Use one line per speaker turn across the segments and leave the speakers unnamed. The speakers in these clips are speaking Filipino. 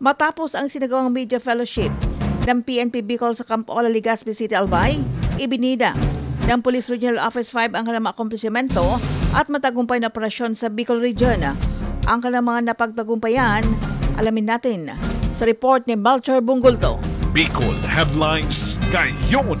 Matapos ang sinagawang media fellowship ng PNP Bicol sa Camp Ola, Legazpi City, Albay, ibinida ng Police Regional Office 5 ang kanilang akomplishmento at matagumpay na operasyon sa Bicol Region. Ang kanilang mga napagtagumpayan, alamin natin sa report ni Balcher Bungulto.
Bicol Headlines ngayon.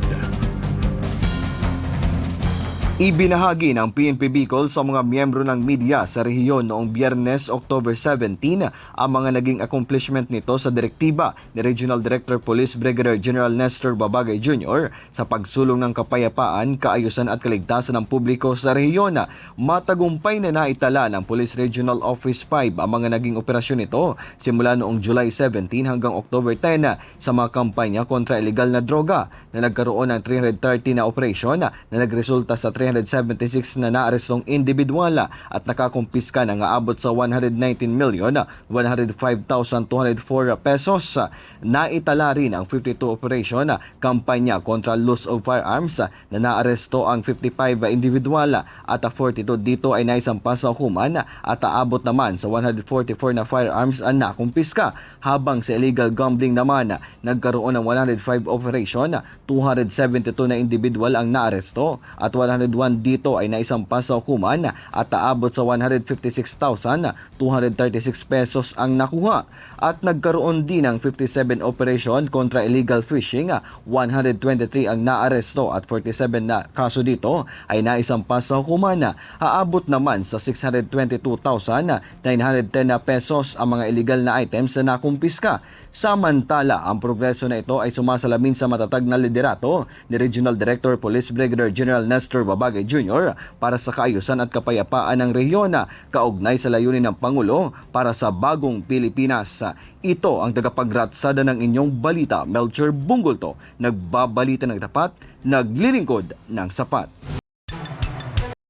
Ibinahagi ng PNP Bicol sa mga miyembro ng media sa rehiyon noong Biyernes, October 17 ang mga naging accomplishment nito sa direktiba ni Regional Director Police Brigadier General Nestor Babagay Jr. sa pagsulong ng kapayapaan, kaayusan at kaligtasan ng publiko sa rehiyon. Matagumpay na naitala ng Police Regional Office 5 ang mga naging operasyon nito simula noong July 17 hanggang October 10 sa mga kampanya kontra illegal na droga na nagkaroon ng 330 na operasyon na nagresulta sa 376 na naarestong individual at nakakumpiska ng aabot sa 119 million 105,204 pesos. Naitala rin ang 52 operation kampanya kontra loss of firearms na naaresto ang 55 individual at 42 dito ay naisampa sa hukuman at aabot naman sa 144 na firearms ang nakumpiska habang sa illegal gambling naman nagkaroon ng 105 operation 272 na individual ang naaresto at 101 dito ay naisampa sa hukuman at aabot sa 156,236 pesos ang nakuha. At nagkaroon din ng 57 operation kontra illegal fishing 123 ang naaresto at 47 na kaso dito ay naisampa sa hukuman aabot naman sa 622,910 na pesos ang mga illegal na items na nakumpiska. Samantala ang progreso na ito ay sumasalamin sa matatag na liderato ni Regional Director Police Brigadier General Nestor Babagay Jr. para sa kaayusan at kapayapaan ng rehiyon kaugnay sa layunin ng Pangulo para sa bagong Pilipinas. Ito ang tagapagratsada ng inyong balita, Melcher Bungulto, nagbabalita ng tapat, naglilingkod ng sapat.